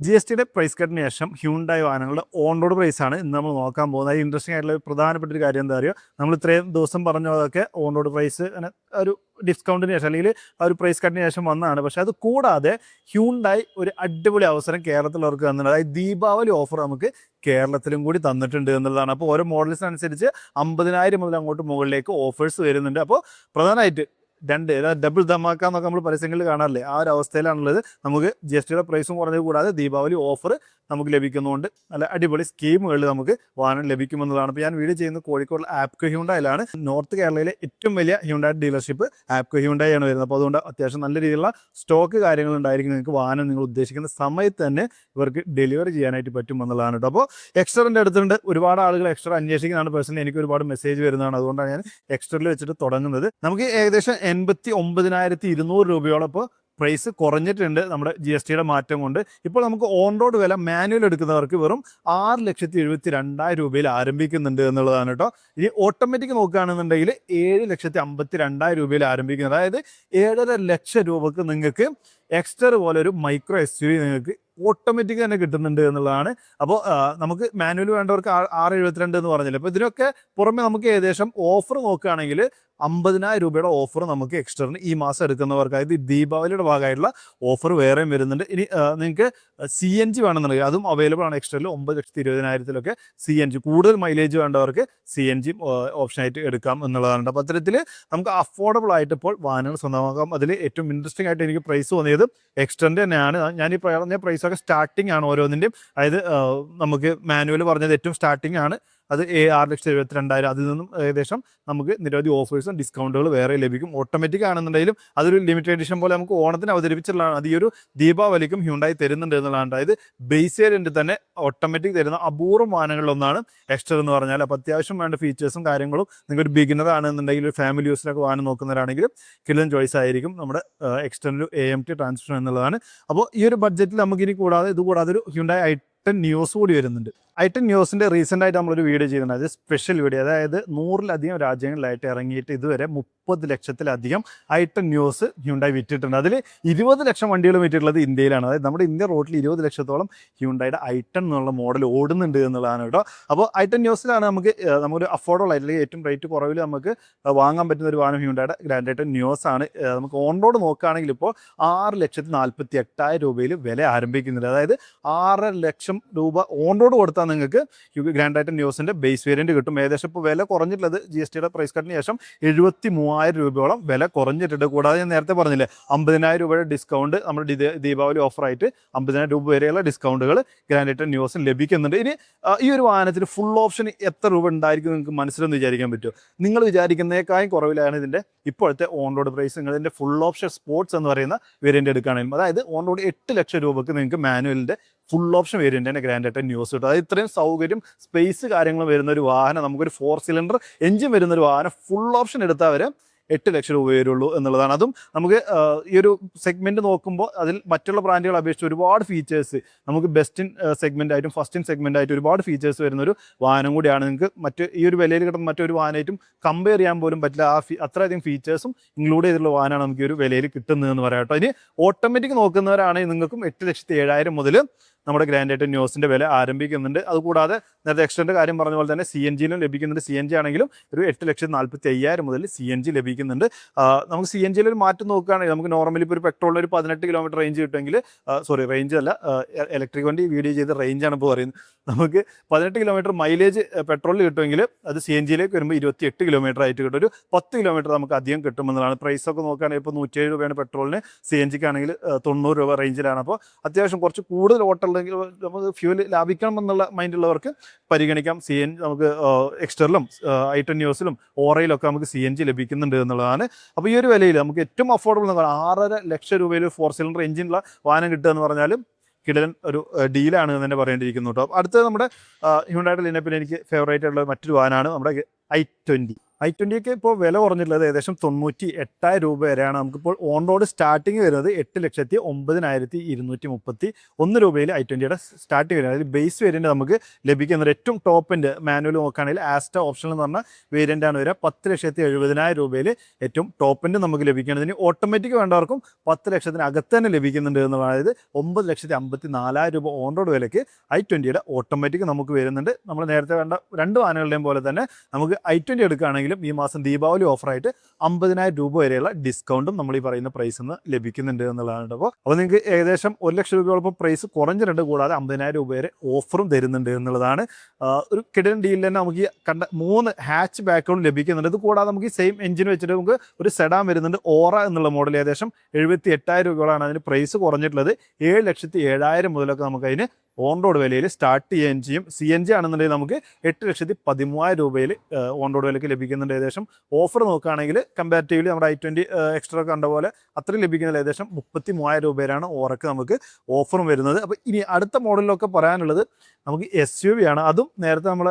G S ടിയുടെ price കട്ടിന് ശേഷം ഹ്യൂണ്ടായ വാഹനങ്ങളുടെ ഓൺ റോഡ് പ്രൈസ് ആണ് ഇന്ന് നമ്മൾ നോക്കാൻ പോകുന്നത്. അത് ഇൻട്രസ്റ്റിംഗ് ആയിട്ടുള്ള പ്രധാനപ്പെട്ട ഒരു കാര്യം എന്താ പറയുക നമ്മൾ ഇത്രയും ദിവസം പറഞ്ഞതൊക്കെ ഓൺ റോഡ് പ്രൈസ് ഒരു ഡിസ്കൗണ്ടിന് ശേഷം അല്ലെങ്കിൽ ആ ഒരു പ്രൈസ് കട്ടിന് ശേഷം വന്നതാണ്. പക്ഷേ അത് കൂടാതെ ഹ്യൂണ്ടായി ഒരു അടിപൊളി അവസരം കേരളത്തിലുള്ളവർക്ക് തന്നിട്ടുണ്ട്. അതായത് ദീപാവലി ഓഫർ നമുക്ക് കേരളത്തിലും കൂടി തന്നിട്ടുണ്ട് എന്നുള്ളതാണ്. അപ്പോൾ ഓരോ മോഡൽസിനനുസരിച്ച് അമ്പതിനായിരം മുതൽ അങ്ങോട്ട് മുകളിലേക്ക് ഓഫേഴ്സ് വരുന്നുണ്ട്. അപ്പോൾ പ്രധാനമായിട്ട് രണ്ട് ഡബിൾ ധമാക്ക എന്നൊക്കെ നമ്മൾ പരസ്യങ്ങളിൽ കാണാറില്ലേ? ആ ഒരു അവസ്ഥയിലാണുള്ളത്. നമുക്ക് ജി എസ് ടിയുടെ പ്രൈസും കുറഞ്ഞത് കൂടാതെ ദീപാവലി ഓഫർ നമുക്ക് ലഭിക്കുന്നതുകൊണ്ട് നല്ല അടിപൊളി സ്കീമുകളിൽ നമുക്ക് വാഹനം ലഭിക്കുമെന്നതാണ് ഇപ്പോൾ ഞാൻ വീഡിയോ ചെയ്യുന്നത് കോഴിക്കോട് ആപ്കോ ഹ്യൂണ്ടായിലാണ്. നോർത്ത് കേരളയിലെ ഏറ്റവും വലിയ ഹ്യൂണ്ടായി ഡീലർഷിപ്പ് ആപ്കോ ഹ്യൂണ്ടായി വരുന്നത്. അപ്പോൾ അതുകൊണ്ട് അത്യാവശ്യം നല്ല രീതിയിലുള്ള സ്റ്റോക്ക് കാര്യങ്ങൾ ഉണ്ടായിരിക്കും നിങ്ങൾക്ക് വാഹനം നിങ്ങൾ ഉദ്ദേശിക്കുന്ന സമയത്ത് തന്നെ ഇവർക്ക് ഡെലിവറി ചെയ്യാനായിട്ട് പറ്റും എന്നുള്ളതാണ് കേട്ടോ അപ്പോൾ എക്സ്ട്രന്റെ അടുത്തുണ്ട്. ഒരുപാട് ആളുകൾ എക്സ്ട്രാ അന്വേഷിക്കുന്നതാണ്. പേഴ്സണലി എനിക്ക് ഒരുപാട് മെസ്സേജ് വരുന്നതാണ്. അതുകൊണ്ടാണ് ഞാൻ എക്സ്ട്രയിൽ വെച്ചിട്ട് തുടങ്ങുന്നത്. നമുക്ക് ഏകദേശം എൺപത്തി ഒമ്പതിനായിരത്തി ഇരുന്നൂറ് രൂപയോളം ഇപ്പോൾ പ്രൈസ് കുറഞ്ഞിട്ടുണ്ട് നമ്മുടെ ജി എസ് ടിയുടെ മാറ്റം കൊണ്ട്. ഇപ്പോൾ നമുക്ക് ഓൺ റോഡ് വില മാനുവൽ എടുക്കുന്നവർക്ക് വെറും ആറ് ലക്ഷത്തി എഴുപത്തി രണ്ടായിരം രൂപയിൽ ആരംഭിക്കുന്നുണ്ട് എന്നുള്ളതാണ് കേട്ടോ. ഇനി ഓട്ടോമാറ്റിക് നോക്കുകയാണെന്നുണ്ടെങ്കിൽ ഏഴ് ലക്ഷത്തി അമ്പത്തി രണ്ടായിരം രൂപയിൽ ആരംഭിക്കുന്നത്. അതായത് ഏഴര ലക്ഷം രൂപക്ക് നിങ്ങൾക്ക് എക്സ്റ്റർ പോലെ ഒരു മൈക്രോ എസ് നിങ്ങൾക്ക് ഓട്ടോമാറ്റിക് തന്നെ കിട്ടുന്നുണ്ട് എന്നുള്ളതാണ്. അപ്പോൾ നമുക്ക് മാനുവൽ വേണ്ടവർക്ക് ആറ് എഴുപത്തിരണ്ട് എന്ന് പറഞ്ഞില്ല. അപ്പോൾ ഇതിനൊക്കെ പുറമെ നമുക്ക് ഏകദേശം ഓഫർ നോക്കുകയാണെങ്കിൽ അമ്പതിനായിരം രൂപയുടെ ഓഫർ നമുക്ക് എക്സ്റ്ററിന് ഈ മാസം എടുക്കുന്നവർക്ക് അതായത് ദീപാവലിയുടെ ഭാഗമായിട്ടുള്ള ഓഫർ വേറെയും വരുന്നുണ്ട്. ഇനി നിങ്ങൾക്ക് സി എൻ ജി വേണമെന്നുണ്ടെങ്കിൽ അതും അവൈലബിൾ ആണ് എക്സ്ട്രയിൽ ഒമ്പത് ലക്ഷത്തി ഇരുപതിനായിരത്തിലൊക്കെ സി എൻ ജി കൂടുതൽ മൈലേജ് വേണ്ടവർക്ക് സി എൻ ജി ഓപ്ഷനായിട്ട് എടുക്കാം എന്നുള്ളതാണ്. അപ്പോൾ അത്തരത്തിൽ നമുക്ക് അഫോർഡബിൾ ആയിട്ട് ഇപ്പോൾ വാഹനങ്ങൾ സ്വന്തമാക്കാം. അതിൽ ഏറ്റവും ഇൻട്രസ്റ്റിംഗ് ആയിട്ട് എനിക്ക് പ്രൈസ് തോന്നിയത് എക്സ്റ്ററിന്റെ തന്നെയാണ്. ഞാൻ ഈ പറഞ്ഞ പ്രൈസൊക്കെ സ്റ്റാർട്ടിംഗ് ആണ് ഓരോന്നിന്റെയും അതായത് നമുക്ക് മാനുവൽ പറഞ്ഞത് ഏറ്റവും സ്റ്റാർട്ടിംഗ് ആണ്. അത് ആറ് ലക്ഷത്തി എഴുപത്തി രണ്ടായിരം അതിൽ നിന്നും ഏകദേശം നമുക്ക് നിരവധി ഓഫേഴ്സും ഡിസ്കൗണ്ടുകൾ വേറെ ലഭിക്കും. ഓട്ടോമാറ്റിക് ആണെന്നുണ്ടെങ്കിലും അതൊരു ലിമിറ്റഡ് എഡിഷൻ പോലെ നമുക്ക് ഓണത്തിന് അവതരിപ്പിച്ചിട്ടുള്ളതാണ്. അത് ഈ ഒരു ദീപാവലിക്കും ഹ്യൂണ്ടായി തരുന്നുണ്ട് എന്നുള്ളതാണ്. അതായത് ബേസ് തന്നെ ഓട്ടോമാറ്റിക് തരുന്ന അപൂർവം വാഹനങ്ങളിലൊന്നാണ് എക്സ്റ്റർ എന്ന് പറഞ്ഞാൽ. അപ്പോൾ അത്യാവശ്യം വേണ്ട ഫീച്ചേഴ്സും കാര്യങ്ങളും നിങ്ങൾ ഒരു ബിഗിനർ ആണെന്നുണ്ടെങ്കിൽ ഒരു ഫാമിലി യൂസിനൊക്കെ വാഹനം നോക്കുന്നവരാണെങ്കിലും കിലൻ ചോയ്സ് ആയിരിക്കും നമ്മുടെ external A M T transmission എന്നുള്ളതാണ്. അപ്പോൾ ഈ ഒരു ബഡ്ജറ്റിൽ നമുക്ക് ഇനി കൂടാതെ ഇത് കൂടാതെ ഒരു ഹ്യൂണ്ടായി ഐ ന്യൂസ് കൂടി വരുന്നുണ്ട്. ഐറ്റൻ ന്യൂസിന്റെ റീസെന്റ് ആയിട്ട് നമ്മളൊരു വീഡിയോ ചെയ്തിട്ടുണ്ട്. അത് സ്പെഷ്യൽ വീഡിയോ അതായത് നൂറിലധികം രാജ്യങ്ങളിലായിട്ട് ഇറങ്ങിയിട്ട് ഇതുവരെ മുപ്പത് ലക്ഷത്തിലധികം ഐറ്റൻ ന്യൂസ് ഹ്യുണ്ടായി വിറ്റിട്ടുണ്ട്. അതിൽ ഇരുപത് ലക്ഷം വണ്ടികൾ വിറ്റിട്ടുള്ളത് ഇന്ത്യയിലാണ്. അതായത് നമ്മുടെ ഇന്ത്യ റോഡിൽ ഇരുപത് ലക്ഷത്തോളം ഹ്യുണ്ടായിട്ട് ഐറ്റൺ എന്നുള്ള മോഡൽ ഓടുന്നുണ്ട് എന്നുള്ളതാണ് കേട്ടോ. അപ്പോൾ ഐറ്റൻ ന്യൂസിലാണ് നമുക്ക് നമുക്കൊരു അഫോർഡബിൾ ആയിട്ട് അല്ലെങ്കിൽ ഏറ്റവും റേറ്റ് കുറവിൽ നമുക്ക് വാങ്ങാൻ പറ്റുന്ന ഒരു വാഹനം ഹ്യുണ്ടായുടെ ഗ്രാൻഡ് ഐറ്റൻ ന്യൂസ് ആണ്. നമുക്ക് ഓൺ റോഡ് നോക്കുകയാണെങ്കിൽ ഇപ്പോൾ ആറ് ലക്ഷത്തി നാൽപ്പത്തി എട്ടായിരം രൂപയിൽ വില ആരംഭിക്കുന്നുണ്ട്. അതായത് ആറര ലക്ഷം രൂപ ഓൺറോഡ് കൊടുത്താൽ നിങ്ങൾക്ക് ഗ്രാൻഡ് ടൈറ്റൻ ന്യൂസിന്റെ ബേസ് വേരിയന്റ് കിട്ടും. ഏകദേശം ഇപ്പോൾ വില കുറഞ്ഞിട്ടുള്ളത് ജി എസ് ടിയുടെ പ്രൈസ് കട്ടിന് ശേഷം എഴുപത്തി മൂവായിരം രൂപയോളം വില കുറഞ്ഞിട്ടുണ്ട്. കൂടാതെ ഞാൻ നേരത്തെ പറഞ്ഞില്ലേ അമ്പതിനായിരം രൂപയുടെ ഡിസ്കൗണ്ട് നമ്മുടെ ദീപാവലി ഓഫറായിട്ട് അമ്പതിനായിരം രൂപ വരെയുള്ള ഡിസ്കൗണ്ടുകൾ ഗ്രാൻഡ് ടൈറ്റൻ ന്യൂസിൽ ലഭിക്കുന്നുണ്ട്. ഇനി ഈ ഒരു വാഹനത്തിന് ഫുൾ ഓപ്ഷൻ എത്ര രൂപ ഉണ്ടായിരിക്കും നിങ്ങൾക്ക് മനസ്സിലൊന്ന് വിചാരിക്കാൻ പറ്റുമോ? നിങ്ങൾ വിചാരിക്കുന്നതിനേക്കാളും കുറവിലാണ് ഇതിന്റെ ഇപ്പോഴത്തെ ഓൺ റോഡ് പ്രൈസ് നിങ്ങൾ ഇതിന്റെ ഫുൾ ഓപ്ഷൻ സ്പോർട്സ് എന്ന് പറയുന്ന വേരിയന്റ് എടുക്കുകയാണെങ്കിലും അതായത് ഓൺ റോഡ് എട്ട് ലക്ഷം രൂപക്ക് നിങ്ങൾക്ക് മാനുവലിന്റെ ഫുൾ ഓപ്ഷൻ വേരിയന്റ് തന്നെ ഗ്രാൻഡ് ആയിട്ട് ന്യൂസ് കിട്ടും. അതായത് ഇത്രയും സൗകര്യം സ്പേസ് കാര്യങ്ങൾ വരുന്ന ഒരു വാഹനം നമുക്കൊരു ഫോർ സിലിണ്ടർ എഞ്ചിൻ വരുന്ന ഒരു വാഹനം ഫുൾ ഓപ്ഷൻ എടുത്താൽ വരെ എട്ട് ലക്ഷം രൂപ വരുള്ളൂ എന്നുള്ളതാണ്. അതും നമുക്ക് ഈ ഒരു സെഗ്മെന്റ് നോക്കുമ്പോൾ അതിൽ മറ്റുള്ള ബ്രാൻഡുകളെ അപേക്ഷിച്ച് ഒരുപാട് ഫീച്ചേഴ്സ് നമുക്ക് ബെസ്റ്റ് ഇൻ സെഗ്മെന്റ് ആയിട്ടും ഫസ്റ്റ് ഇൻ സെഗ്മെന്റ് ആയിട്ടും ഒരുപാട് ഫീച്ചേഴ്സ് വരുന്ന ഒരു വാഹനം കൂടിയാണ്. നിങ്ങൾക്ക് മറ്റ് ഈ ഒരു വിലയിൽ കിട്ടുന്ന മറ്റൊരു വാഹനമായിട്ടും കമ്പയർ ചെയ്യാൻ പോലും പറ്റില്ല. ആ അത്രയധികം ഫീച്ചേഴ്സും ഇൻക്ലൂഡ് ചെയ്തിട്ടുള്ള വാഹനമാണ് നമുക്ക് ഈ ഒരു വിലയിൽ കിട്ടുന്നതെന്ന് പറയാം കേട്ടോ. ഇനി ഓട്ടോമാറ്റിക് നോക്കുന്നവരാണെങ്കിൽ നിങ്ങൾക്കും എട്ട് ലക്ഷത്തി ഏഴായിരം മുതൽ നമ്മുടെ ഗ്രാൻഡ് ന്യൂസിന്റെ വില ആരംഭിക്കുന്നുണ്ട്. അതുകൂടാതെ നേരത്തെ എക്സ്റ്ററിന്റെ കാര്യം പറഞ്ഞ പോലെ തന്നെ സി എൻ ജിയിലും ലഭിക്കുന്നുണ്ട്. സി എൻ ജി ആണെങ്കിലും ഒരു എട്ട് ലക്ഷത്തി നാൽപ്പത്തി അയ്യായിരം മുതൽ സി എൻ ജി ലഭിക്കുന്നുണ്ട്. നമുക്ക് സി എൻ ജിയിൽ ഒരു മാറ്റം നോക്കുകയാണെങ്കിൽ നമുക്ക് നോർമലി ഇപ്പോൾ ഒരു പെട്രോളിൽ ഒരു പതിനെട്ട് കിലോമീറ്റർ റേഞ്ച് കിട്ടുമെങ്കിൽ സോറി റേഞ്ച് അല്ല ഇലക്ട്രിക് വണ്ടി വീഡിയോ ചെയ്ത് റേഞ്ചാണ് ഇപ്പോൾ പറയുന്നത്. നമുക്ക് പതിനെട്ട് കിലോമീറ്റർ മൈലേജ് പെട്രോളിൽ കിട്ടുമെങ്കിൽ അത് സി എൻ ജിയിലേക്ക് വരുമ്പോൾ ഇരുപത്തി എട്ട് കിലോമീറ്റർ ആയിട്ട് കിട്ടും. ഒരു പത്ത് കിലോമീറ്റർ നമുക്ക് അധികം കിട്ടുമെന്നതാണ് പ്രൈസ് ഒക്കെ നോക്കുകയാണെങ്കിൽ ഇപ്പോൾ നൂറ്റേഴ് രൂപയാണ് പെട്രോളിന് സി എൻ ജിക്കാണെങ്കിൽ തൊണ്ണൂറ് രൂപ റേഞ്ചിലാണ് അപ്പോൾ അത്യാവശ്യം കുറച്ച് കൂടുതൽ ഓട്ടമുണ്ടെങ്കിൽ നമുക്ക് ഫ്യൂൽ ലാഭിക്കണം എന്നുള്ള മൈൻഡുള്ളവർക്ക് പരിഗണിക്കാം. സി എൻ നമുക്ക് എക്സ്റ്ററിലും ടെൻ യൂസിലും ഓറയിലൊക്കെ നമുക്ക് സി എൻ ജി ലഭിക്കുന്നുണ്ട് എന്നുള്ളതാണ്. അപ്പോൾ ഈ ഒരു വിലയിൽ നമുക്ക് ഏറ്റവും അഫോർഡബിൾ എന്ന് ആറര ലക്ഷം രൂപയിൽ ഫോർ സിലിണ്ടർ എഞ്ചിനുള്ള വാഹനം കിട്ടുക എന്ന് പറഞ്ഞാലും കിടലൻ ഒരു ഡീലാണ് എന്ന് തന്നെ പറയേണ്ടിയിരിക്കുന്നു കേട്ടോ. അടുത്തത് നമ്മുടെ ഹ്യൂണ്ടായിട്ട് ലിനപ്പിൽ എനിക്ക് ഫേവറേറ്റ് ആയിട്ടുള്ള മറ്റൊരു വാഹനമാണ് നമ്മുടെ ഐ ട്വന്റി ഐ ട്വന്റിക്ക് ഇപ്പോൾ വില കുറഞ്ഞിട്ടുള്ളത് ഏകദേശം തൊണ്ണൂറ്റി എട്ടായിരം രൂപ വരെയാണ്. നമുക്കിപ്പോൾ ഓൺ റോഡ് സ്റ്റാർട്ടിങ് വരുന്നത് എട്ട് ലക്ഷത്തി ഒമ്പതിനായിരത്തി ഇരുന്നൂറ്റി മുപ്പത്തി ഒന്ന് രൂപയിൽ ഐ ട്വന്റിയുടെ സ്റ്റാർട്ടിങ് വരുന്നത്. അതിൽ ബേസ് വേരിയന്റ് നമുക്ക് ലഭിക്കുന്നത് ഏറ്റവും ടോപ്പിന്റെ മാനുവൽ നോക്കുകയാണെങ്കിൽ ആസ്റ്റ ഓപ്ഷൻ എന്ന് പറഞ്ഞ വേരിയന്റാണ് വരിക. പത്ത് ലക്ഷത്തി എഴുപതിനായിരം രൂപയിൽ ഏറ്റവും ടോപ്പിന്റെ നമുക്ക് ലഭിക്കുന്നത്. ഇനി ഓട്ടോമാറ്റിക് വേണ്ടവർക്കും പത്ത് ലക്ഷത്തിന് അകത്ത് തന്നെ ലഭിക്കുന്നുണ്ട് എന്ന് അതായത് ഒമ്പത് ലക്ഷത്തി അമ്പത്തി നാലായിരം രൂപ ഓൺ റോഡ് വിലയ്ക്ക് ഐ ട്വന്റിയുടെ ഓട്ടോമാറ്റിക് നമുക്ക് വരുന്നുണ്ട്. നമ്മൾ നേരത്തെ വേണ്ട രണ്ട് വാഹനങ്ങളുടെയും പോലെ തന്നെ നമുക്ക് ഐ ട്വന്റി എടുക്കുകയാണെങ്കിലും ഈ മാസം ദീപാവലി ഓഫറായിട്ട് അമ്പതിനായിരം രൂപ വരെയുള്ള ഡിസ്കൗണ്ടും നമ്മൾ ഈ പറയുന്ന പ്രൈസിൽ നിന്ന് ലഭിക്കുന്നുണ്ട് എന്നുള്ളതാണ് അപ്പോൾ അപ്പോൾ നിങ്ങൾക്ക് ഏകദേശം ഒരു ലക്ഷം രൂപയോളം പ്രൈസ് കുറഞ്ഞിട്ടുണ്ട് കൂടാതെ അമ്പതിനായിരം രൂപ വരെ ഓഫറും തരുന്നുണ്ട് എന്നുള്ളതാണ്. ഒരു കിടൻ ഡീലിൽ തന്നെ നമുക്ക് കണ്ട മൂന്ന് ഹാച്ച് ബാക്കുകളും ലഭിക്കുന്നുണ്ട്. ഇത് കൂടാതെ നമുക്ക് ഈ സെയിം എഞ്ചിൻ വെച്ചിട്ട് നമുക്ക് ഒരു സെഡാൻ വരുന്നുണ്ട് ഓറ എന്നുള്ള മോഡൽ ഏകദേശം എഴുപത്തി എട്ടായിരം രൂപയോളാണ് അതിന് പ്രൈസ് കുറഞ്ഞിട്ടുള്ളത്. ഏഴ് ലക്ഷത്തി ഏഴായിരം മുതലൊക്കെ നമുക്ക് അതിന് ഓൺ റോഡ് വിലയിൽ സ്റ്റാർട്ട് ചെയ്യുകയും ചെയ്യും. സി എൻ ജി ആണെന്നുണ്ടെങ്കിൽ നമുക്ക് എട്ട് ലക്ഷത്തി പതിമൂവായിരം രൂപയിൽ ഓൺ റോഡ് വിലയ്ക്ക് ലഭിക്കുന്നുണ്ട് ഏകദേശം. ഓഫർ നോക്കുകയാണെങ്കിൽ കമ്പാരിറ്റീവ്ലി നമ്മുടെ ഐ ട്വന്റി എക്സ്ട്രാ കണ്ട പോലെ അത്രയും ലഭിക്കുന്നത് ഏകദേശം മുപ്പത്തി മൂവായിരം രൂപയിലാണ് ഓറക്ക് നമുക്ക് ഓഫറും വരുന്നത്. അപ്പോൾ ഇനി അടുത്ത മോഡലിലൊക്കെ പറയാനുള്ളത് നമുക്ക് എസ് യു വി ആണ്. അതും നേരത്തെ നമ്മൾ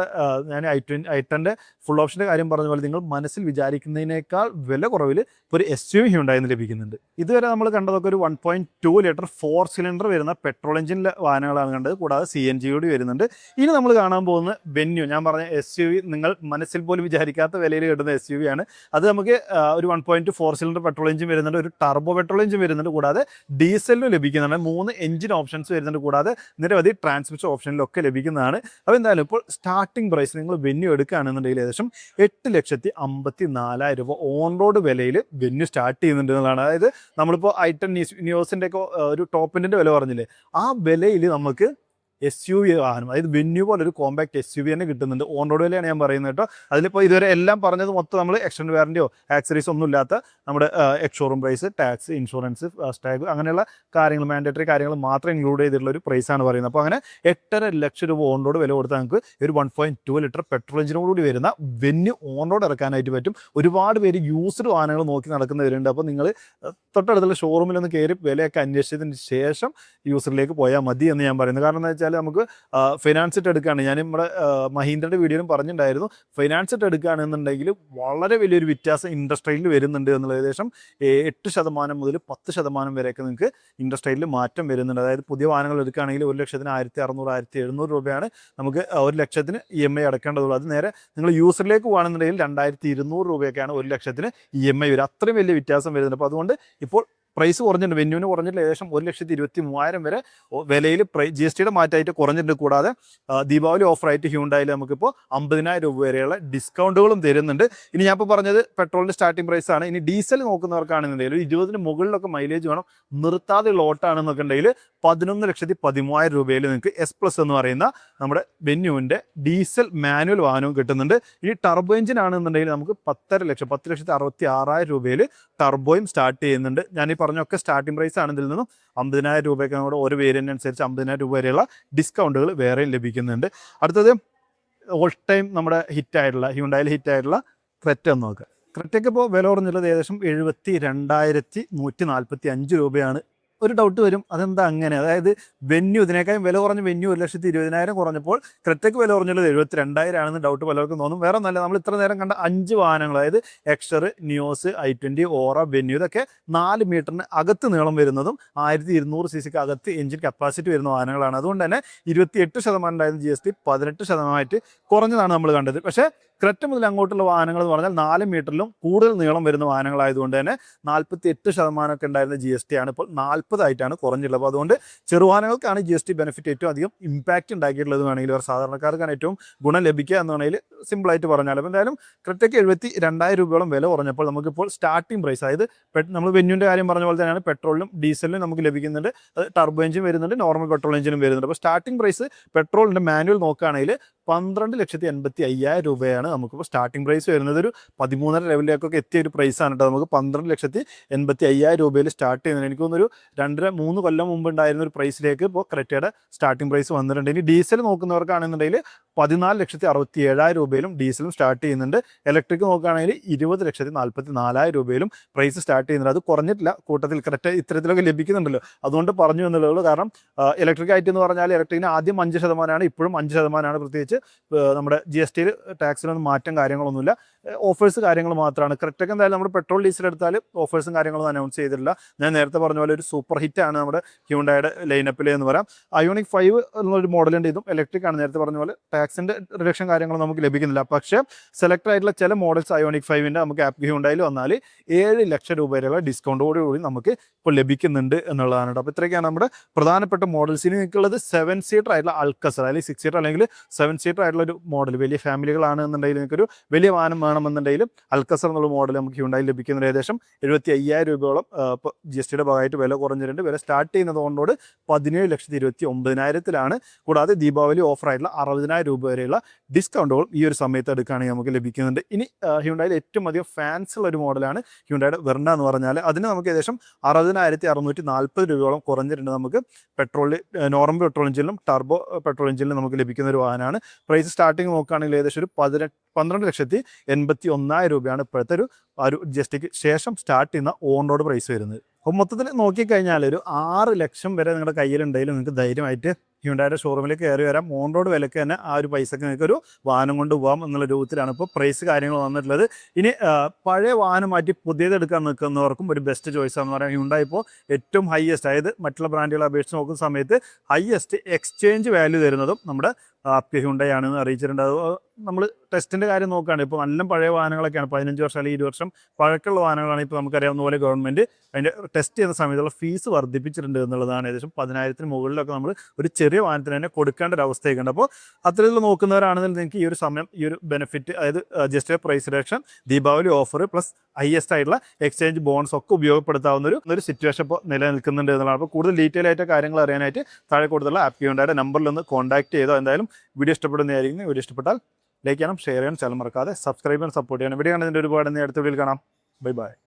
ഞാൻ ഐ ട്വൻ ഐ ടെന്റെ ഫുൾ ഓപ്ഷന്റെ കാര്യം പറഞ്ഞ പോലെ നിങ്ങൾ മനസ്സിൽ വിചാരിക്കുന്നതിനേക്കാൾ വില കുറവിൽ ഇപ്പോൾ ഒരു എസ് യു വി ഹ്യുണ്ടായി ലഭിക്കുന്നുണ്ട്. ഇതുവരെ നമ്മൾ കണ്ടതൊക്കെ ഒരു one point two litre four cylinder വരുന്ന പെട്രോൾ എഞ്ചിനിലെ വാഹനങ്ങളാണ് കണ്ടത്. കൂടാതെ സി എൻ ജി കൂടി വരുന്നുണ്ട്. ഇനി നമ്മൾ കാണാൻ പോകുന്ന വെന്യൂ ഞാൻ പറഞ്ഞ എസ് യു വി നിങ്ങൾ മനസ്സിൽ പോലും വിചാരിക്കാത്ത വിലയിൽ കിട്ടുന്ന എസ് യു വി ആണ്. അത് നമുക്ക് ഒരു one point four cylinder petrol engine വരുന്നുണ്ട് ഒരു ടർബോ പെട്രോൾ എഞ്ചിൻ വരുന്നുണ്ട്. കൂടാതെ ഡീസലിനും ലഭിക്കുന്നുണ്ട്. മൂന്ന് എഞ്ചിൻ ഓപ്ഷൻസ് വരുന്നുണ്ട്. കൂടാതെ നിരവധി ട്രാൻസ്മിഷൻ ഓപ്ഷനിലൊക്കെ ലഭിക്കുന്നതാണ്. അപ്പോൾ എന്തായാലും ഇപ്പോൾ സ്റ്റാർട്ടിംഗ് പ്രൈസ് നിങ്ങൾ വെന്യൂ എടുക്കുകയാണെന്നുണ്ടെങ്കിൽ ഏകദേശം എട്ട് ലക്ഷത്തി അമ്പത്തി നാലായിരം രൂപ ഓൺ റോഡ് വിലയിൽ വെന്യൂ സ്റ്റാർട്ട് ചെയ്യുന്നുണ്ട് എന്നുള്ളതാണ് അതായത് നമ്മളിപ്പോൾ ഐറ്റൻ ന്യൂസിന്റെ ഒക്കെ ഒരു ടോപ്പിന്റെ വില പറഞ്ഞില്ലേ? ആ വിലയിൽ നമുക്ക് എസ് യു വി വാഹനം അതായത് വെന്യൂ പോലെ ഒരു കോമ്പാക്ട് എസ് യു വി തന്നെ കിട്ടുന്നുണ്ട്. ഓൺ റോഡ് വിലയാണ് ഞാൻ പറയുന്നത് കേട്ടോ. അതിലിപ്പോൾ ഇതുവരെ എല്ലാം പറഞ്ഞത് മൊത്തം നമ്മൾ എക്സ്റ്റൻഡ് വാറന്റിയോ ആക്സറീസ് ഒന്നും ഇല്ലാത്ത നമ്മുടെ ex showroom price tax insurance FASTag അങ്ങനെയുള്ള കാര്യങ്ങൾ മാൻഡേറ്ററി കാര്യങ്ങൾ മാത്രം ഇൻക്ലൂഡ് ചെയ്തിട്ടുള്ള ഒരു പ്രൈസാണ് പറയുന്നത്. അപ്പോൾ അങ്ങനെ എട്ടര ലക്ഷം രൂപ ഓൺ റോഡ് വില കൊടുത്താൽ നമുക്ക് ഒരു one point two litre petrol എഞ്ചിനോട് കൂടി വരുന്ന വെന്യൂ ഓൺ റോഡ് ഇറക്കാനായിട്ട് പറ്റും. ഒരുപാട് പേര് യൂസ്ഡ് വാഹനങ്ങൾ നോക്കി നടക്കുന്നവരുണ്ട്. അപ്പോൾ നിങ്ങൾ തൊട്ടടുത്തുള്ള ഷോറൂമിൽ ഒന്ന് കയറി വിലയൊക്കെ അന്വേഷിച്ചതിന് ശേഷം യൂസറിലേക്ക് പോയാൽ മതി എന്ന് ഞാൻ പറയുന്നത് കാരണം എന്താ നമുക്ക് ഫിനാൻസ് ഇട്ട് എടുക്കുകയാണ് ഞാൻ നമ്മുടെ മഹീന്ദ്രയുടെ വീഡിയോയിലും പറഞ്ഞിട്ടുണ്ടായിരുന്നു ഫിനാൻസ് ഇട്ട് എടുക്കുകയാണെന്നുണ്ടെങ്കിൽ വളരെ വലിയൊരു വ്യത്യാസം ഇൻഡസ്ട്രിയിൽ വരുന്നുണ്ട് എന്നുള്ള ഏകദേശം എട്ട് ശതമാനം മുതൽ പത്ത് ശതമാനം വരെയൊക്കെ നിങ്ങൾക്ക് ഇൻഡസ്ട്രിയിൽ മാറ്റം വരുന്നുണ്ട്. അതായത് പുതിയ വാഹനങ്ങൾ എടുക്കുകയാണെങ്കിൽ ഒരു ലക്ഷത്തിന് ആയിരത്തി അറുന്നൂറ് ആയിരത്തി എഴുന്നൂറ് രൂപയാണ് നമുക്ക് ഒരു ലക്ഷത്തിന് ഇ എം ഐ അടക്കേണ്ടതുള്ളൂ. അത് നേരെ നിങ്ങൾ യൂസറിലേക്ക് പോകുകയാണെന്നുണ്ടെങ്കിൽ രണ്ടായിരത്തി ഇരുന്നൂറ് രൂപയൊക്കെയാണ് ഒരു ലക്ഷത്തിന് ഇ എം ഐ വരും അത്രയും വലിയ വ്യത്യാസം വരുന്നുണ്ട്. അപ്പോൾ അതുകൊണ്ട് ഇപ്പോൾ പ്രൈസ് കുറഞ്ഞിട്ടുണ്ട്. വെന്യൂവിന് കുറഞ്ഞിട്ട് ഏകദേശം ഒരു ലക്ഷത്തി ഇരുപത്തി മൂവായിരം വരെ വിലയിൽ പ്രൈ ജി എസ് ടിയുടെ മാറ്റമായിട്ട് കുറഞ്ഞിട്ടുണ്ട്. കൂടാതെ ദീപാവലി ഓഫറായിട്ട് ഹ്യൂണ്ടായിൽ നമുക്കിപ്പോൾ അമ്പതിനായിരം രൂപ വരെയുള്ള ഡിസ്കൗണ്ടുകളും തരുന്നുണ്ട്. ഇനി ഞാൻ ഇപ്പോൾ പറഞ്ഞത് പെട്രോളിന്റെ സ്റ്റാർട്ടിംഗ് പ്രൈസ് ആണ്. ഇനി ഡീസൽ നോക്കുന്നവർക്കാണെന്നുണ്ടെങ്കിൽ ഒരു ഇരുപതിന് മുകളിലൊക്കെ മൈലേജ് വേണം. നിർത്താതെയുള്ള ലോട്ടാണെന്നൊക്കെ ഉണ്ടെങ്കിൽ പതിനൊന്ന് ലക്ഷത്തി പതിമൂവായിരം രൂപയിൽ നിങ്ങൾക്ക് എസ് പ്ലസ് എന്ന് പറയുന്ന നമ്മുടെ വെന്യൂവിന്റെ ഡീസൽ മാനുവൽ വാഹനവും കിട്ടുന്നുണ്ട്. ഇനി ടർബോ എഞ്ചിൻ ആണെന്നുണ്ടെങ്കിൽ നമുക്ക് പത്തര ലക്ഷം പത്ത് ലക്ഷത്തി അറുപത്തി ആറായിരം രൂപയിൽ ടർബോയും സ്റ്റാർട്ട് ചെയ്യുന്നുണ്ട്. ഈ പറഞ്ഞൊക്കെ സ്റ്റാർട്ടിംഗ് പ്രൈസ് ആണ് ഇതിൽ നിന്നും അമ്പതിനായിരം രൂപയ്ക്ക് നമ്മുടെ ഓരോ വേരിയന്റ് അനുസരിച്ച് അമ്പതിനായിരം രൂപ വരെയുള്ള ഡിസ്കൗണ്ടുകൾ വേറെയും ലഭിക്കുന്നുണ്ട്. അടുത്തത് ഓൾ ടൈം നമ്മുടെ ഹിറ്റായിട്ടുള്ള ഹ്യൂണ്ടായിൽ ഹിറ്റായിട്ടുള്ള ക്രെറ്റ നോക്കുക ക്രെറ്റയ്ക്ക് ഇപ്പോൾ വില കുറഞ്ഞുള്ളത് ഏകദേശം എഴുപത്തി രണ്ടായിരത്തി നൂറ്റി നാൽപ്പത്തി അഞ്ച് രൂപയാണ് ഒരു ഡൗട്ട് വരും. അതെന്താ അങ്ങനെ? അതായത് വെന്യൂ ഇതിനേക്കാളും വില കുറഞ്ഞ വെന്യൂ ഒരു ലക്ഷത്തി ഇരുപതിനായിരം കുറഞ്ഞപ്പോൾ ക്രെറ്റയ്ക്ക് വില കുറഞ്ഞുള്ളത് എഴുപത്തി രണ്ടായിരം ആണെന്ന് ഡൗട്ട് പലർക്കും തോന്നും. വേറെ ഒന്നല്ല നമ്മൾ ഇത്ര നേരം കണ്ട അഞ്ച് വാഹനങ്ങൾ അതായത് Exter Nios I twenty Aura Venue ഇതൊക്കെ നാല് മീറ്ററിന് അകത്ത് നീളം വരുന്നതും ആയിരത്തി ഇരുന്നൂറ് സി സിക്ക് അകത്ത് എഞ്ചിൻ കപ്പാസിറ്റി വരുന്ന വാഹനങ്ങളാണ്. അതുകൊണ്ട് തന്നെ ഇരുപത്തിയെട്ട് ശതമാനം ഉണ്ടായിരുന്ന ജി എസ് ടി പതിനെട്ട് ശതമാനമായിട്ട് കുറഞ്ഞതാണ് നമ്മൾ കണ്ടത്. പക്ഷേ ക്രെറ്റ മുതൽ അങ്ങോട്ടുള്ള വാഹനങ്ങൾ എന്ന് പറഞ്ഞാൽ നാല് മീറ്ററിലും കൂടുതൽ നീളം വരുന്ന വാഹനങ്ങളായതുകൊണ്ട് തന്നെ നാൽപ്പത്തി എട്ട് ശതമാനമൊക്കെ ഉണ്ടായിരുന്ന ജി എസ് ടി ആണ് ഇപ്പോൾ നാൽപ്പതായിട്ടാണ് കുറഞ്ഞിട്ടുള്ളത്. അപ്പോൾ അതുകൊണ്ട് ചെറുവാഹനങ്ങൾക്കാണ് ജി എസ് ടി ബെനിഫിറ്റ് ഏറ്റവും അധികം ഇമ്പാക്റ്റ് ഉണ്ടാക്കിയിട്ടുള്ളത് വേണമെങ്കിൽ ഒരു സാധാരണക്കാർക്കാണ് ഏറ്റവും ഗുണം ലഭിക്കുക എന്ന് വേണമെങ്കിൽ സിമ്പിളായിട്ട് പറഞ്ഞാൽ അപ്പോൾ എന്തായാലും ക്രെറ്റയ്ക്ക് എഴുപത്തി രണ്ടായിരം രൂപയോളം വില കുറഞ്ഞപ്പോൾ നമുക്കിപ്പോൾ സ്റ്റാർട്ടിംഗ് പ്രൈസ് അതായത് നമ്മൾ വെന്യൂന്റെ കാര്യം പറഞ്ഞ പോലെ തന്നെയാണ് പെട്രോളിനും ഡീസലിനും നമുക്ക് ലഭിക്കുന്നുണ്ട്. അത് ടർബോ എഞ്ചിൻ വരുന്നുണ്ട് നോർമൽ പെട്രോൾ എഞ്ചിനും വരുന്നുണ്ട്. അപ്പോൾ സ്റ്റാർട്ടിംഗ് പ്രൈസ് പെട്രോളിന്റെ മാനുവൽ നോക്കുകയാണെങ്കിൽ പന്ത്രണ്ട് ലക്ഷത്തി എൺപത്തി അയ്യായിരം രൂപയാണ് നമുക്കിപ്പോൾ സ്റ്റാർട്ടിംഗ് പ്രൈസ് വരുന്നത്. ഒരു പതിമൂന്നര ലെവലിലേക്കൊക്കെ എത്തിയ ഒരു പ്രൈസാണ് കേട്ടോ. നമുക്ക് പന്ത്രണ്ട് ലക്ഷത്തി എൺപത്തി അയ്യായിരം രൂപയിൽ സ്റ്റാർട്ട് ചെയ്യുന്നത് എനിക്ക് തോന്നുന്നു ഒരു രണ്ടര മൂന്ന് കൊല്ലം മുമ്പ് ഉണ്ടായിരുന്ന ഒരു പ്രൈസിലേക്ക് ഇപ്പോൾ ക്രെറ്റയുടെ സ്റ്റാർട്ടിംഗ് പ്രൈസ് വന്നിട്ടുണ്ട്. ഇനി ഡീസൽ നോക്കുന്നവർക്കാണെന്നുണ്ടെങ്കിൽ പതിനാല് ലക്ഷത്തി അറുപത്തി ഏഴായിരം രൂപയിലും ഡീസലും സ്റ്റാർട്ട് ചെയ്യുന്നുണ്ട്. ഇലക്ട്രിക് നോക്കുകയാണെങ്കിൽ ഇരുപത് ലക്ഷത്തി നാൽപ്പത്തി നാലായിരം രൂപയിലും പ്രൈസ് സ്റ്റാർട്ട് ചെയ്യുന്നുണ്ട്. അത് കുറഞ്ഞിട്ടില്ല. കൂട്ടത്തിൽ കറക്റ്റ് ഇത്തരത്തിലൊക്കെ ലഭിക്കുന്നുണ്ടല്ലോ. അതുകൊണ്ട് പറഞ്ഞു എന്നുള്ളത് കാരണം ഇലക്ട്രിക് ആയിട്ട് എന്ന് പറഞ്ഞാൽ ഇലക്ട്രിക്കിന് ആദ്യം അഞ്ച് ശതമാനമാണ് ഇപ്പോഴും അഞ്ച് ശതമാനമാണ് പ്രത്യേകിച്ച് നമ്മുടെ ജി എസ് ടിയിൽ ടാക്സിനൊന്നും മാറ്റം കാര്യങ്ങളൊന്നുമില്ല. ഓഫേഴ്സ് കാര്യങ്ങൾ മാത്രമാണ് കറക്റ്റൊക്കെ എന്തായാലും നമ്മൾ പെട്രോൾ ഡീസൽ എടുത്താൽ ഓഫേഴ്സും കാര്യങ്ങളും അനൗൺസ് ചെയ്തിട്ടില്ല. ഞാൻ നേരത്തെ പറഞ്ഞ പോലെ ഒരു സൂപ്പർ ഹിറ്റ് ആണ് നമ്മുടെ ഹ്യൂണ്ടായുടെ ലൈനപ്പിൽ എന്ന് പറയാം. അയോണിക് ഫൈവ് എന്നൊരു മോഡലുണ്ട് ഇതും ഇലക്ട്രിക് ആണ്. നേരത്തെ പറഞ്ഞ പോലെ ടാക്സിന്റെ റിഡക്ഷൻ കാര്യങ്ങളും നമുക്ക് ലഭിക്കുന്നില്ല. പക്ഷേ സെലക്ട് ആയിട്ടുള്ള ചില മോഡൽസ് അയോണിക് ഫൈവിന്റെ നമുക്ക് ആപ്പ് ഹ്യൂണ്ടായിൽ വന്നാൽ ഏഴ് ലക്ഷം രൂപ വരെയുള്ള ഡിസ്കൗണ്ടോടുകൂടി നമുക്ക് ഇപ്പോൾ ലഭിക്കുന്നുണ്ട് എന്നുള്ളതാണ് കേട്ടോ. അപ്പോൾ ഇത്രയൊക്കെയാണ് നമ്മുടെ പ്രധാനപ്പെട്ട മോഡൽസ് ഇനി നിങ്ങൾക്കുള്ളത് സെവൻ സീറ്റർ ആയിട്ടുള്ള അൾക്കസർ അല്ലെങ്കിൽ സിക്സ് സീറ്റർ അല്ലെങ്കിൽ സെവൻ സീറ്റർ ആയിട്ടുള്ള ഒരു മോഡൽ വലിയ ഫാമിലികളാണ് എന്നുണ്ടെങ്കിൽ നിങ്ങൾക്കൊരു വലിയ വാഹനം വേണമെന്നുണ്ടെങ്കിൽ അൽക്കസർ എന്നുള്ള മോഡൽ നമുക്ക് ഹ്യൂണ്ടായി ലഭിക്കുന്നത് ഏകദേശം എഴുപത്തി അയ്യായിരം രൂപയോളം ജി എസ് ടിയുടെ ഭാഗമായിട്ട് വില കുറഞ്ഞിട്ടുണ്ട്. വില സ്റ്റാർട്ട് ചെയ്യുന്നത് കൊണ്ടോട് പതിനേഴ് ലക്ഷത്തി ഇരുപത്തി ഒമ്പതിനായിരത്തിലാണ് കൂടാതെ ദീപാവലി ഓഫറായിട്ടുള്ള അറുപതിനായിരം രൂപ വരെയുള്ള ഡിസ്കൗണ്ടുകളും ഈ ഒരു സമയത്ത് എടുക്കുകയാണെങ്കിൽ നമുക്ക് ലഭിക്കുന്നുണ്ട്. ഇനി ഹ്യൂണ്ടായിൽ ഏറ്റവും അധികം ഫാൻസ് ഉള്ള ഒരു മോഡലാണ് ഹ്യൂണ്ടായിയുടെ വെർണ എന്ന് പറഞ്ഞാൽ അതിന് നമുക്ക് ഏകദേശം അറുപതിനായിരത്തി അറുന്നൂറ്റി നാൽപ്പത് രൂപയോളം കുറഞ്ഞിട്ടുണ്ട് നമുക്ക് പെട്രോളിൽ നോർമൽ പെട്രോൾ എഞ്ചിനിലും ടർബോ പെട്രോൾ എഞ്ചിനിലും നമുക്ക് ലഭിക്കുന്ന ഒരു വാഹനമാണ്. പ്രൈസ് സ്റ്റാർട്ടിങ് നോക്കുകയാണെങ്കിൽ ഏകദേശം ഒരു പതിനെട്ട് പന്ത്രണ്ട് ലക്ഷത്തി എൺപത്തി ഒന്നായിരം രൂപയാണ് ഇപ്പോഴത്തെ ഒരു ഒരു ജസ്റ്റിക്ക് ശേഷം സ്റ്റാർട്ട് ചെയ്യുന്ന ഓൺ റോഡ് പ്രൈസ് വരുന്നത്. അപ്പോൾ മൊത്തത്തിൽ നോക്കിക്കഴിഞ്ഞാൽ ഒരു ആറ് ലക്ഷം വരെ നിങ്ങളുടെ കയ്യിലുണ്ടെങ്കിലും നിങ്ങൾക്ക് ധൈര്യമായിട്ട് ഹ്യുണ്ടായുടെ ഷോറൂമിലേക്ക് കയറി വരാം. ഓൺ റോഡ് വിലക്ക് തന്നെ ആ ഒരു പൈസക്ക് നിങ്ങൾക്ക് ഒരു വാഹനം കൊണ്ട് പോകാം എന്നുള്ള രൂപത്തിലാണ് ഇപ്പോൾ പ്രൈസ് കാര്യങ്ങൾ വന്നിട്ടുള്ളത്. ഇനി പഴയ വാഹനം മാറ്റി പുതിയത് എടുക്കാൻ നിൽക്കുന്നവർക്കും ഒരു ബെസ്റ്റ് ചോയ്സ് എന്ന് പറയാം. ഹ്യുണ്ടായി ഇപ്പോൾ ഏറ്റവും ഹയസ്റ്റ് അതായത് മറ്റുള്ള ബ്രാൻഡുകളെ അപേക്ഷിച്ച് നോക്കുന്ന സമയത്ത് ഹയസ്റ്റ് എക്സ്ചേഞ്ച് വാല്യൂ തരുന്നതും നമ്മുടെ ആപ്പ്യ ഹ്യുണ്ടായി ആണെന്ന് അറിയിച്ചിട്ടുണ്ട്. അത് നമ്മൾ ടെസ്റ്റിന്റെ കാര്യം നോക്കുകയാണ് ഇപ്പോൾ നല്ല പഴയ വാഹനങ്ങളൊക്കെയാണ്. പതിനഞ്ച് വർഷം അല്ലെങ്കിൽ ഇരുപത് വർഷം പഴക്കമുള്ള വാഹനങ്ങളാണ് ഇപ്പോൾ നമുക്കറിയാവുന്ന പോലെ ഗവൺമെന്റ് അതിന്റെ ടെസ്റ്റ് ചെയ്യുന്ന സമയത്തുള്ള ഫീസ് വർദ്ധിപ്പിച്ചിട്ടുണ്ട് എന്നുള്ളതാണ് ഏകദേശം പതിനായിരത്തിന് മുകളിലൊക്കെ നമ്മൾ ഒരു ചെറിയ വാഹനത്തിന് തന്നെ കൊടുക്കേണ്ട ഒരു അവസ്ഥയൊക്കെ ഉണ്ട്. അപ്പോൾ അത്തരത്തിൽ നോക്കുന്നവരാണെങ്കിൽ നിങ്ങൾക്ക് ഈ ഒരു സമയം ഈ ഒരു ബെനിഫിറ്റ് അതായത് just price reduction Deepavali offer plus highest ആയിട്ടുള്ള എക്സ്ചേഞ്ച് ബോൺസ് ഒക്കെ ഉപയോഗപ്പെടുത്താവുന്ന ഒരു ഒരു സിറ്റുവേഷൻ ഇപ്പോൾ നിലനിൽക്കുന്നുണ്ട് എന്നുള്ളതാണ്. അപ്പോൾ കൂടുതൽ ഡീറ്റെയിൽ ആയിട്ട് കാര്യങ്ങൾ അറിയാനായിട്ട് താഴെ കൊടുത്തുള്ള ആപ്പ് യുണ്ടായുടെ നമ്പറിൽ ഒന്ന് കോൺടാക്ട് ചെയ്തോ. എന്തായാലും വീഡിയോ ഇഷ്ടപ്പെടുന്നതായിരിക്കും വീഡിയോ ഇഷ്ടപ്പെട്ടാൽ ലൈക്ക് ചെയ്യണം ഷെയർ ചെയ്യണം ചാനൽ മറക്കാതെ സബ്സ്ക്രൈബ് ചെയ്യാൻ സപ്പോർട്ട് ചെയ്യണം. വീഡിയോ കാണുന്നതിന്റെ ഒരുപാട് അടുത്ത വീഡിയോയിൽ കാണാം. Bye bye